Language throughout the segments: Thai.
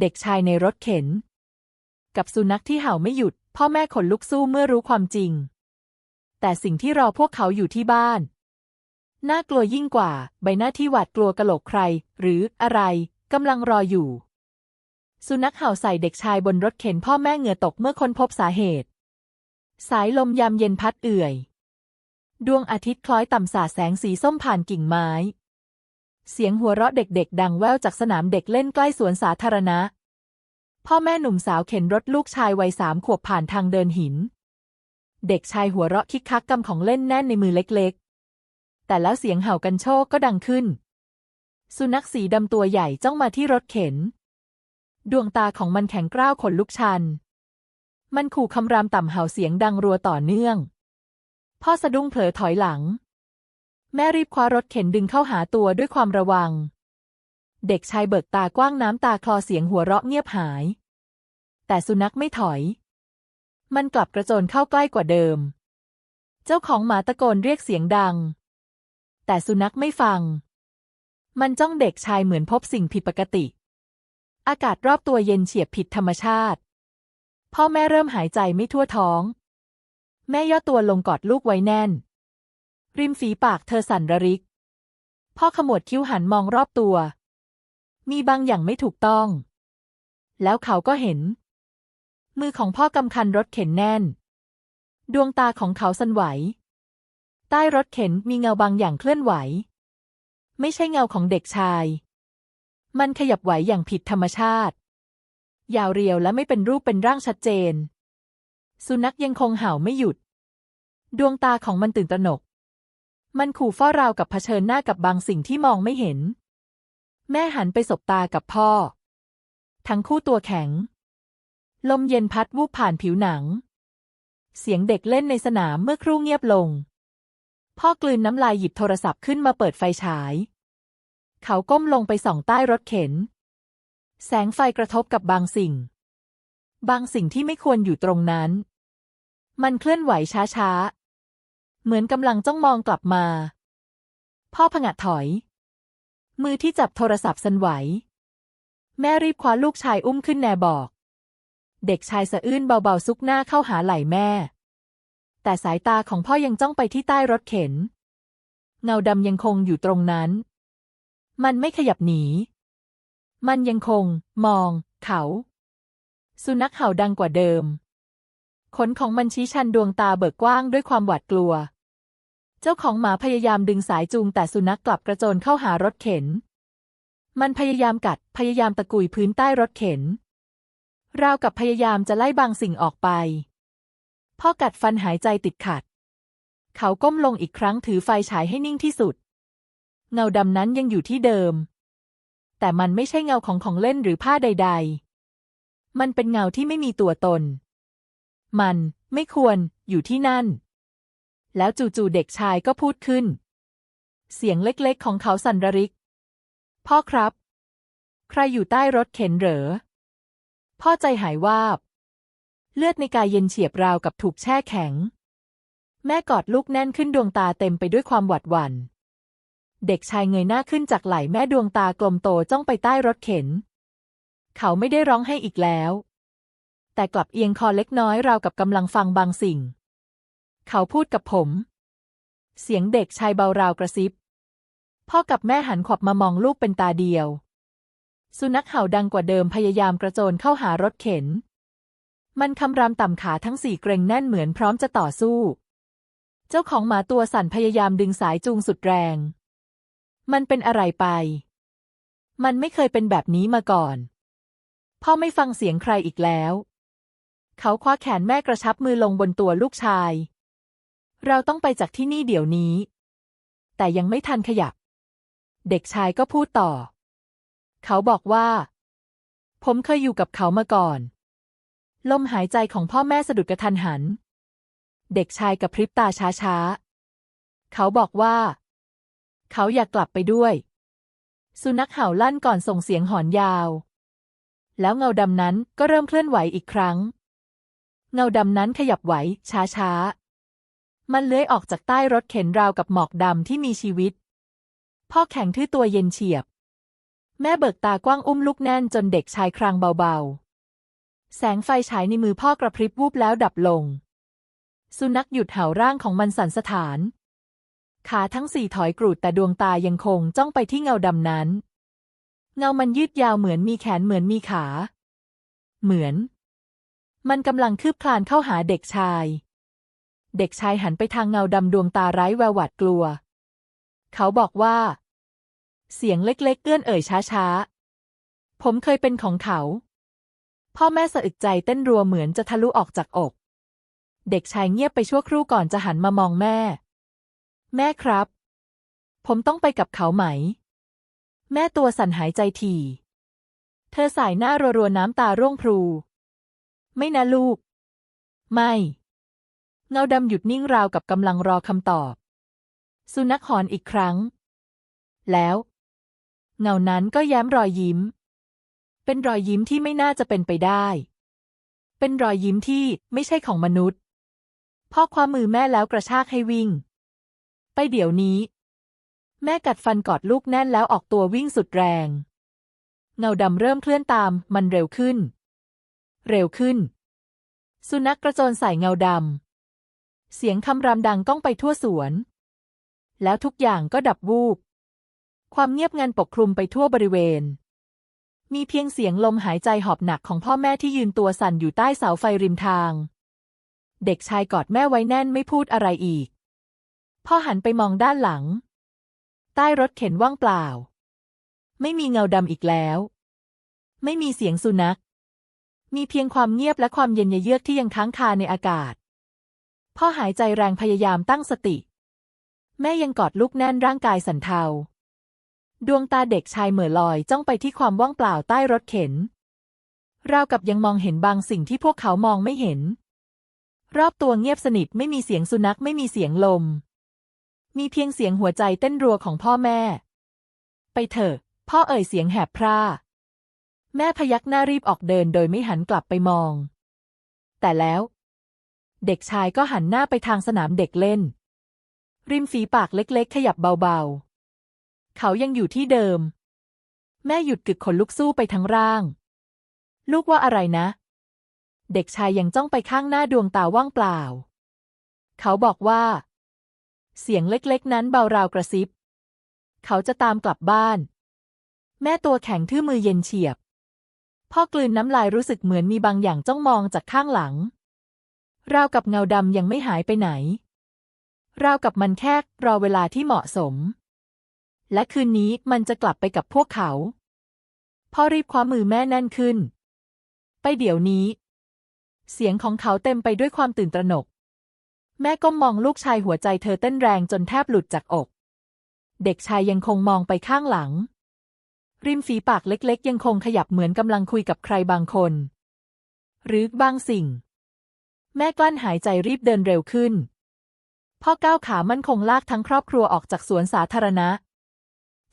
เด็กชายในรถเข็น กับสุนัขที่เห่าไม่หยุด พ่อแม่ขนลุกสู้เมื่อรู้ความจริง แต่สิ่งที่รอพวกเขาอยู่ที่บ้าน น่ากลัวยิ่งกว่า ใบหน้าที่หวาดกลัวกะโหลกใคร หรืออะไรกำลังรออยู่ สุนัขเห่าใส่เด็กชายบนรถเข็นพ่อแม่เหงื่อตกเมื่อค้นพบสาเหตุ สายลมยามเย็นพัดเอื่อย ดวงอาทิตย์คล้อยต่ำสาดแสงสีส้มผ่านกิ่งไม้เสียงหัวเราะเด็กๆ ดังแว่วจากสนามเด็กเล่นใกล้สวนสาธารณะ พ่อแม่หนุ่มสาวเข็นรถลูกชายวัยสามขวบผ่านทางเดินหิน เด็กชายหัวเราะคิกคักกำของเล่นแน่นในมือเล็กๆ แต่แล้วเสียงเห่ากันโชกก็ดังขึ้น สุนัขสีดำตัวใหญ่จ้องมาที่รถเข็น ดวงตาของมันแข็งกร้าวขนลุกชัน มันขู่คำรามต่ำเห่าเสียงดังรัวต่อเนื่อง พ่อสะดุ้งเผลอถอยหลัง แม่รีบคว้ารถเข็นดึงเข้าหาตัวด้วยความระวัง เด็กชายเบิกตากว้างน้ำตาคลอเสียงหัวเราะเงียบหาย แต่สุนัขไม่ถอย มันกลับกระโจนเข้าใกล้กว่าเดิม เจ้าของหมาตะโกนเรียกเสียงดัง แต่สุนัขไม่ฟัง มันจ้องเด็กชายเหมือนพบสิ่งผิดปกติ อากาศรอบตัวเย็นเฉียบผิดธรรมชาติ พ่อแม่เริ่มหายใจไม่ทั่วท้อง แม่ย่อตัวลงกอดลูกไว้แน่น ริมฝีปากเธอสั่นระริก พ่อขมวดคิ้วหันมองรอบตัว มีบางอย่างไม่ถูกต้องแล้วเขาก็เห็น มือของพ่อกำคันรถเข็นแน่น ดวงตาของเขาสั่นไหว ใต้รถเข็นมีเงาบางอย่างเคลื่อนไหว ไม่ใช่เงาของเด็กชาย มันขยับไหวอย่างผิดธรรมชาติ ยาวเรียวและไม่เป็นรูปเป็นร่างชัดเจน สุนัขยังคงเห่าไม่หยุด ดวงตาของมันตื่นตระหนก มันขู่เฝ้าราวกับเผชิญหน้ากับบางสิ่งที่มองไม่เห็น แม่หันไปสบตากับพ่อ ทั้งคู่ตัวแข็ง ลมเย็นพัดวูบผ่านผิวหนัง เสียงเด็กเล่นในสนามเมื่อครู่เงียบลง พ่อกลืนน้ำลายหยิบโทรศัพท์ขึ้นมาเปิดไฟฉาย เขาก้มลงไปส่องใต้รถเข็น แสงไฟกระทบกับบางสิ่ง บางสิ่งที่ไม่ควรอยู่ตรงนั้น มันเคลื่อนไหวช้าๆ เหมือนกำลังจ้องมองกลับมา พ่อผงะถอย มือที่จับโทรศัพท์สั่นไหว แม่รีบคว้าลูกชายอุ้มขึ้นแนบอก เด็กชายสะอื้นเบาๆซุกหน้าเข้าหาไหล่แม่ แต่สายตาของพ่อยังจ้องไปที่ใต้รถเข็น เงาดำยังคงอยู่ตรงนั้น มันไม่ขยับหนี มันยังคง มอง เขา สุนัขเห่าดังกว่าเดิม ขนของมันชี้ชันดวงตาเบิกกว้างด้วยความหวาดกลัว เจ้าของหมาพยายามดึงสายจูงแต่สุนัขกลับกระโจนเข้าหารถเข็น มันพยายามกัด พยายามตะกุยพื้นใต้รถเข็น ราวกับพยายามจะไล่บางสิ่งออกไป พ่อกัดฟันหายใจติดขัด เขาก้มลงอีกครั้งถือไฟฉายให้นิ่งที่สุด เงาดำนั้นยังอยู่ที่เดิม แต่มันไม่ใช่เงาของของเล่นหรือผ้าใด ๆ มันเป็นเงาที่ไม่มีตัวตน มันไม่ควรอยู่ที่นั่น แล้วจู่ๆเด็กชายก็พูดขึ้น เสียงเล็กๆ ของเขาสั่นระริก พ่อครับ ใครอยู่ใต้รถเข็นเหรอ พ่อใจหายวาบ เลือดในกายเย็นเฉียบราวกับถูกแช่แข็ง แม่กอดลูกแน่นขึ้นดวงตาเต็มไปด้วยความหวาดหวัน่น เด็กชายเงยหน้าขึ้นจากไหล่แม่ดวงตากลมโตจ้องไปใต้รถเข็น เขาไม่ได้ร้องให้อีกแล้ว แต่กลับเอียงคอเล็กน้อยราวกับกำลังฟังบางสิ่ง เขาพูดกับผม เสียงเด็กชายเบาราวกระซิบ พ่อกับแม่หันขวับมามองลูกเป็นตาเดียว สุนัขเห่าดังกว่าเดิมพยายามกระโจนเข้าหารถเข็น มันคำรามต่ำขาทั้งสี่เกรงแน่นเหมือนพร้อมจะต่อสู้ เจ้าของหมาตัวสั่นพยายามดึงสายจูงสุดแรง มันเป็นอะไรไป มันไม่เคยเป็นแบบนี้มาก่อน พ่อไม่ฟังเสียงใครอีกแล้ว เขาคว้าแขนแม่กระชับมือลงบนตัวลูกชาย เราต้องไปจากที่นี่เดี๋ยวนี้ แต่ยังไม่ทันขยับ เด็กชายก็พูดต่อ เขาบอกว่า ผมเคยอยู่กับเขามาก่อน ลมหายใจของพ่อแม่สะดุดกระทันหัน เด็กชายกับพริบตาช้าๆ เขาบอกว่า เขาอยากกลับไปด้วย สุนัขเห่าลั่นก่อนส่งเสียงหอนยาว แล้วเงาดำนั้นก็เริ่มเคลื่อนไหวอีกครั้ง เงาดำนั้นขยับไหวช้าๆมันเลื้อยออกจากใต้รถเข็นราวกับหมอกดำที่มีชีวิต พ่อแข็งทื่อตัวเย็นเฉียบ แม่เบิกตากว้างอุ้มลูกแน่นจนเด็กชายครางเบาๆ แสงไฟฉายในมือพ่อกระพริบวูบแล้วดับลง สุนัขหยุดเห่าร่างของมันสั่นสะท้าน ขาทั้งสี่ถอยกรูดแต่ดวงตายังคงจ้องไปที่เงาดำนั้น เงามันยืดยาวเหมือนมีแขนเหมือนมีขา เหมือน มันกำลังคืบคลานเข้าหาเด็กชาย เด็กชายหันไปทางเงาดำดวงตาไร้แววหวาดกลัว เขาบอกว่า เสียงเล็กๆ เอื้อนเอ่ยช้าๆ ผมเคยเป็นของเขา พ่อแม่สะอึกใจเต้นรัวเหมือนจะทะลุออกจากอก เด็กชายเงียบไปชั่วครู่ก่อนจะหันมามองแม่ แม่ครับ ผมต้องไปกับเขาไหม แม่ตัวสั่นหายใจถี่เธอสายหน้ารัวๆน้ำตาร่วงพรูไม่นะลูก ไม่ เงาดำหยุดนิ่งราวกับกำลังรอคำตอบ สุนัขหอนอีกครั้งแล้ว เงานั้นก็แย้มรอยยิ้ม เป็นรอยยิ้มที่ไม่น่าจะเป็นไปได้ เป็นรอยยิ้มที่ไม่ใช่ของมนุษย์พ่อคว้ามือแม่แล้วกระชากให้วิ่ง ไปเดี๋ยวนี้ แม่กัดฟันกอดลูกแน่นแล้วออกตัววิ่งสุดแรง เงาดำเริ่มเคลื่อนตามมันเร็วขึ้น เร็วขึ้น สุนัขกระโจนใส่เงาดำ เสียงคำรามดังก้องไปทั่วสวน แล้วทุกอย่างก็ดับวูบ ความเงียบงันปกคลุมไปทั่วบริเวณ มีเพียงเสียงลมหายใจหอบหนักของพ่อแม่ที่ยืนตัวสั่นอยู่ใต้เสาไฟริมทาง เด็กชายกอดแม่ไว้แน่นไม่พูดอะไรอีก พ่อหันไปมองด้านหลัง ใต้รถเข็นว่างเปล่า ไม่มีเงาดำอีกแล้ว ไม่มีเสียงสุนัข มีเพียงความเงียบและความเย็นเยือกที่ยังค้างคาในอากาศ พ่อหายใจแรงพยายามตั้งสติ แม่ยังกอดลูกแน่นร่างกายสั่นเทา ดวงตาเด็กชายเหม่อลอยจ้องไปที่ความว่างเปล่าใต้รถเข็น ราวกับยังมองเห็นบางสิ่งที่พวกเขามองไม่เห็น รอบตัวเงียบสนิทไม่มีเสียงสุนัขไม่มีเสียงลม มีเพียงเสียงหัวใจเต้นรัวของพ่อแม่ ไปเถอะ พ่อเอ่ยเสียงแหบพร่า แม่พยักหน้ารีบออกเดินโดยไม่หันกลับไปมอง แต่แล้ว เด็กชายก็หันหน้าไปทางสนามเด็กเล่น ริมฝีปากเล็กๆ ขยับเบาๆ เขายังอยู่ที่เดิม แม่หยุดกึกขนลุกสู้ไปทั้งร่าง ลูกว่าอะไรนะ เด็กชายยังจ้องไปข้างหน้าดวงตาว่างเปล่า เขาบอกว่า เสียงเล็กๆ นั้นเบาราวกระซิบ เขาจะตามกลับบ้าน แม่ตัวแข็งทื่อมือเย็นเฉียบ พ่อกลืนน้ำลายรู้สึกเหมือนมีบางอย่างจ้องมองจากข้างหลัง ราวกับเงาดำยังไม่หายไปไหนราวกับมันแค่รอเวลาที่เหมาะสม และคืนนี้มันจะกลับไปกับพวกเขาพ่อรีบคว้ามือแม่แน่นขึ้น ไปเดี๋ยวนี้ เสียงของเขาเต็มไปด้วยความตื่นตระหนก แม่ก้มมองลูกชายหัวใจเธอเต้นแรงจนแทบหลุดจากอก เด็กชายยังคงมองไปข้างหลัง ริมฝีปากเล็กๆ ยังคงขยับเหมือนกำลังคุยกับใครบางคน หรือบางสิ่ง แม่กลั้นหายใจรีบเดินเร็วขึ้น พ่อก้าวขามั่นคงลากทั้งครอบครัวออกจากสวนสาธารณะ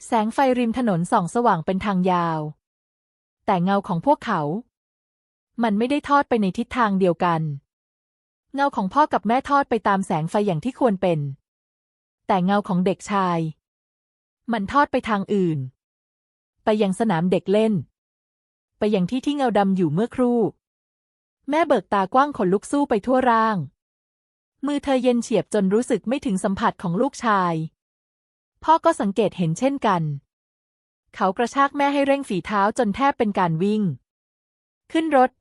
แสงไฟริมถนนส่องสว่างเป็นทางยาว แต่เงาของพวกเขา มันไม่ได้ทอดไปในทิศทางเดียวกัน เงาของพ่อกับแม่ทอดไปตามแสงไฟอย่างที่ควรเป็น แต่เงาของเด็กชาย มันทอดไปทางอื่น ไปยังสนามเด็กเล่น ไปยังที่ที่เงาดำอยู่เมื่อครู่ แม่เบิกตากว้างขนลุกสู้ไปทั่วร่าง มือเธอเย็นเฉียบจนรู้สึกไม่ถึงสัมผัสของลูกชาย พ่อก็สังเกตเห็นเช่นกัน เขากระชากแม่ให้เร่งฝีเท้าจนแทบเป็นการวิ่ง ขึ้นรถ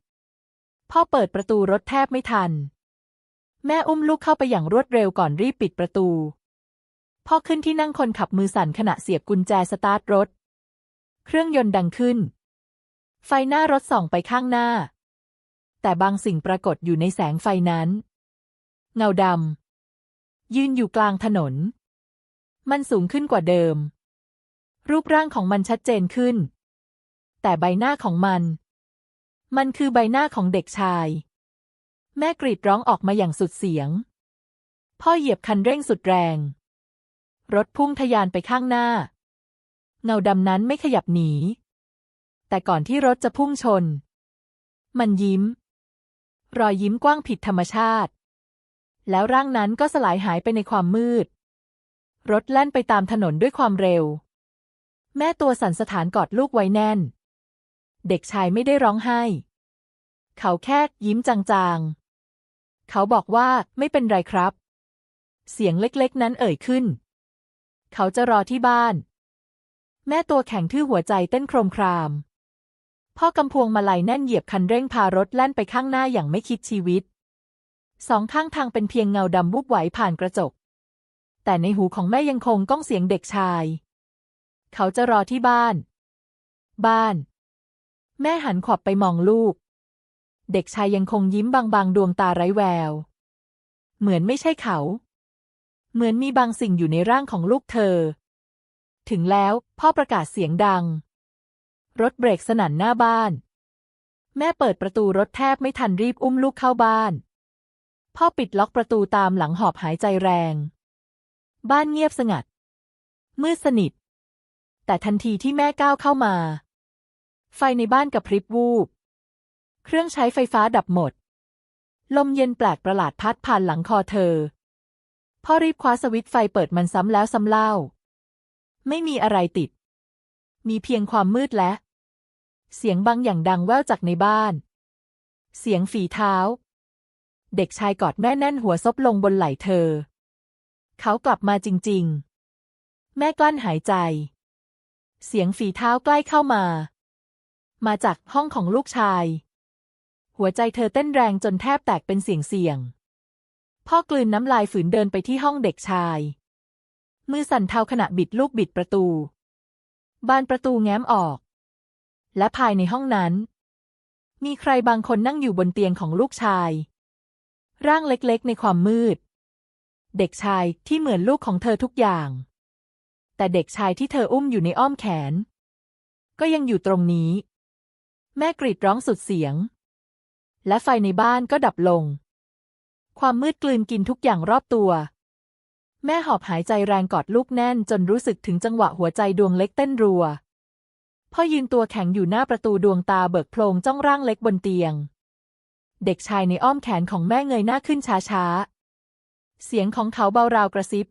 พ่อเปิดประตูรถแทบไม่ทัน แม่อุ้มลูกเข้าไปอย่างรวดเร็วก่อนรีบปิดประตู พ่อขึ้นที่นั่งคนขับมือสั่นขณะเสียบกุญแจสตาร์ทรถ เครื่องยนต์ดังขึ้น ไฟหน้ารถส่องไปข้างหน้า แต่บางสิ่งปรากฏอยู่ในแสงไฟนั้น เงาดำยืนอยู่กลางถนน มันสูงขึ้นกว่าเดิม รูปร่างของมันชัดเจนขึ้น แต่ใบหน้าของมัน มันคือใบหน้าของเด็กชาย แม่กรีดร้องออกมาอย่างสุดเสียง พ่อเหยียบคันเร่งสุดแรง รถพุ่งทะยานไปข้างหน้า เงาดำนั้นไม่ขยับหนี แต่ก่อนที่รถจะพุ่งชน มันยิ้ม รอยยิ้มกว้างผิดธรรมชาติ แล้วร่างนั้นก็สลายหายไปในความมืด รถแล่นไปตามถนนด้วยความเร็ว แม่ตัวสั่นสถานกอดลูกไว้แน่น เด็กชายไม่ได้ร้องไห้ เขาแค่ยิ้มจางๆ เขาบอกว่าไม่เป็นไรครับ เสียงเล็กๆ นั้นเอ่ยขึ้น เขาจะรอที่บ้าน แม่ตัวแข็งทื่อหัวใจเต้นโครมคราม พ่อกำพวงมาลัยแน่นเหยียบคันเร่งพารถแล่นไปข้างหน้าอย่างไม่คิดชีวิต สองข้างทางเป็นเพียงเงาดำวุบไหวผ่านกระจก แต่ในหูของแม่ยังคงก้องเสียงเด็กชาย เขาจะรอที่บ้าน บ้าน แม่หันขวับไปมองลูก เด็กชายยังคงยิ้มบางๆ ดวงตาไร้แวว เหมือนไม่ใช่เขา เหมือนมีบางสิ่งอยู่ในร่างของลูกเธอ ถึงแล้วพ่อประกาศเสียงดัง รถเบรกสนั่นหน้าบ้าน แม่เปิดประตูรถแทบไม่ทันรีบอุ้มลูกเข้าบ้าน พ่อปิดล็อกประตูตามหลังหอบหายใจแรง บ้านเงียบสงัด มืดสนิท แต่ทันทีที่แม่ก้าวเข้ามา ไฟในบ้านกับพริบวูบ เครื่องใช้ไฟฟ้าดับหมด ลมเย็นแปลกประหลาดพัดผ่านหลังคอเธอ พ่อรีบคว้าสวิตช์ไฟเปิดมันซ้ำแล้วซ้ำเล่า ไม่มีอะไรติด มีเพียงความมืดและ เสียงบางอย่างดังแว่วจากในบ้าน เสียงฝีเท้า เด็กชายกอดแม่แน่นหัวซบลงบนไหล่เธอ เขากลับมาจริง ๆ แม่กลั้นหายใจ เสียงฝีเท้าใกล้เข้ามา มาจากห้องของลูกชาย หัวใจเธอเต้นแรงจนแทบแตกเป็นเสียงเสียง พ่อกลืนน้ำลายฝืนเดินไปที่ห้องเด็กชาย มือสั่นเทาขณะบิดลูกบิดประตู บานประตูแง้มออก และภายในห้องนั้น มีใครบางคนนั่งอยู่บนเตียงของลูกชาย ร่างเล็กๆ ในความมืด เด็กชายที่เหมือนลูกของเธอทุกอย่าง แต่เด็กชายที่เธออุ้มอยู่ในอ้อมแขน ก็ยังอยู่ตรงนี้ แม่กรีดร้องสุดเสียง และไฟในบ้านก็ดับลง ความมืดกลืนกินทุกอย่างรอบตัว แม่หอบหายใจแรงกอดลูกแน่นจนรู้สึกถึงจังหวะหัวใจดวงเล็กเต้นรัว พ่อยืนตัวแข็งอยู่หน้าประตูดวงตาเบิกโพลงจ้องร่างเล็กบนเตียง เด็กชายในอ้อมแขนของแม่เงยหน้าขึ้นช้าๆ เสียงของเขาเบาราวกระซิบ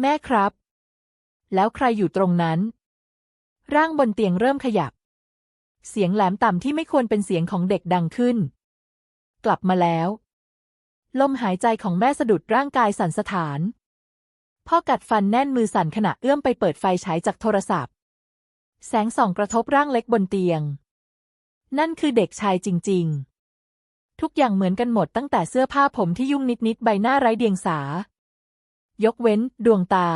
แม่ครับ แล้วใครอยู่ตรงนั้น ร่างบนเตียงเริ่มขยับ เสียงแหลมต่ำที่ไม่ควรเป็นเสียงของเด็กดังขึ้น กลับมาแล้ว ลมหายใจของแม่สะดุดร่างกายสั่นสะท้าน พ่อกัดฟันแน่นมือสั่นขณะเอื้อมไปเปิดไฟฉายจากโทรศัพท์ แสงส่องกระทบร่างเล็กบนเตียง นั่นคือเด็กชายจริง ๆ ทุกอย่างเหมือนกันหมดตั้งแต่เสื้อผ้าผมที่ยุ่งนิดๆใบหน้าไร้เดียงสา ยกเว้น ดวงตา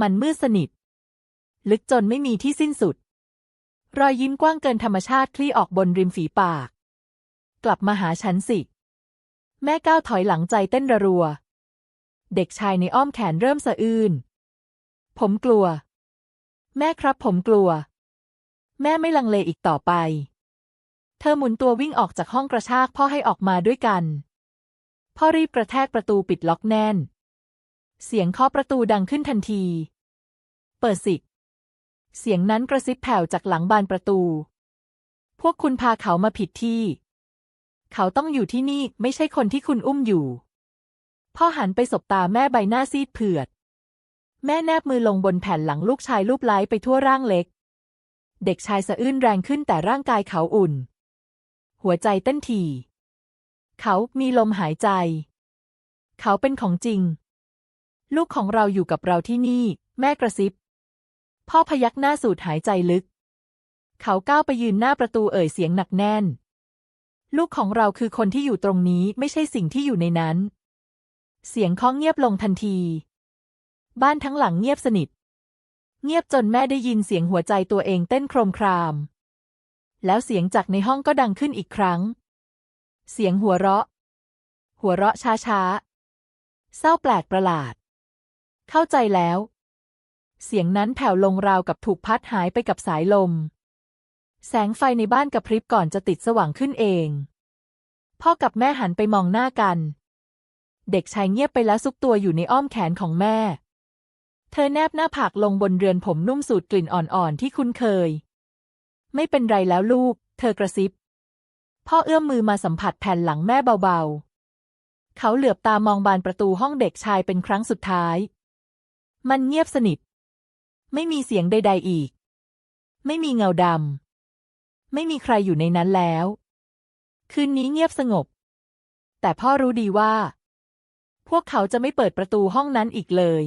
มันมืดสนิท ลึกจนไม่มีที่สิ้นสุด รอยยิ้มกว้างเกินธรรมชาติคลี่ออกบนริมฝีปาก กลับมาหาฉันสิ แม่ก้าวถอยหลังใจเต้นระรัว เด็กชายในอ้อมแขนเริ่มสะอื้น ผมกลัว แม่ครับผมกลัว แม่ไม่ลังเลอีกต่อไป เธอหมุนตัววิ่งออกจากห้องกระชากพ่อให้ออกมาด้วยกัน พ่อรีบกระแทกประตูปิดล็อกแน่น เสียงเคาะประตูดังขึ้นทันที เปิดสิ เสียงนั้นกระซิบแผ่วจากหลังบานประตู พวกคุณพาเขามาผิดที่ เขาต้องอยู่ที่นี่ไม่ใช่คนที่คุณอุ้มอยู่ พ่อหันไปสบตาแม่ใบหน้าซีดเผือด แม่แนบมือลงบนแผ่นหลังลูกชายรูปไล้ไปทั่วร่างเล็ก เด็กชายสะอื้นแรงขึ้นแต่ร่างกายเขาอุ่น หัวใจเต้นถี่ เขามีลมหายใจ เขาเป็นของจริง ลูกของเราอยู่กับเราที่นี่ แม่กระซิบ พ่อพยักหน้าสูดหายใจลึก เขาก้าวไปยืนหน้าประตูเอ่ยเสียงหนักแน่น ลูกของเราคือคนที่อยู่ตรงนี้ไม่ใช่สิ่งที่อยู่ในนั้น เสียงเคาะเงียบลงทันที บ้านทั้งหลังเงียบสนิท เงียบจนแม่ได้ยินเสียงหัวใจตัวเองเต้นโครมคราม แล้วเสียงจากในห้องก็ดังขึ้นอีกครั้ง เสียงหัวเราะ หัวเราะช้าๆ เศร้าแปลกประหลาด เข้าใจแล้ว เสียงนั้นแผ่วลงราวกับถูกพัดหายไปกับสายลม แสงไฟในบ้านกระพริบก่อนจะติดสว่างขึ้นเอง พ่อกับแม่หันไปมองหน้ากัน เด็กชายเงียบไปแล้วซุกตัวอยู่ในอ้อมแขนของแม่ เธอแนบหน้าผากลงบนเรือนผมนุ่มสูดกลิ่นอ่อนๆที่คุ้นเคย ไม่เป็นไรแล้วลูก เธอกระซิบ พ่อเอื้อมมือมาสัมผัสแผ่นหลังแม่เบาๆ เขาเหลือบตามองบานประตูห้องเด็กชายเป็นครั้งสุดท้าย มันเงียบสนิท ไม่มีเสียงใด ๆอีก ไม่มีเงาดำ ไม่มีใครอยู่ในนั้นแล้ว คืนนี้เงียบสงบ แต่พ่อรู้ดีว่า พวกเขาจะไม่เปิดประตูห้องนั้นอีกเลย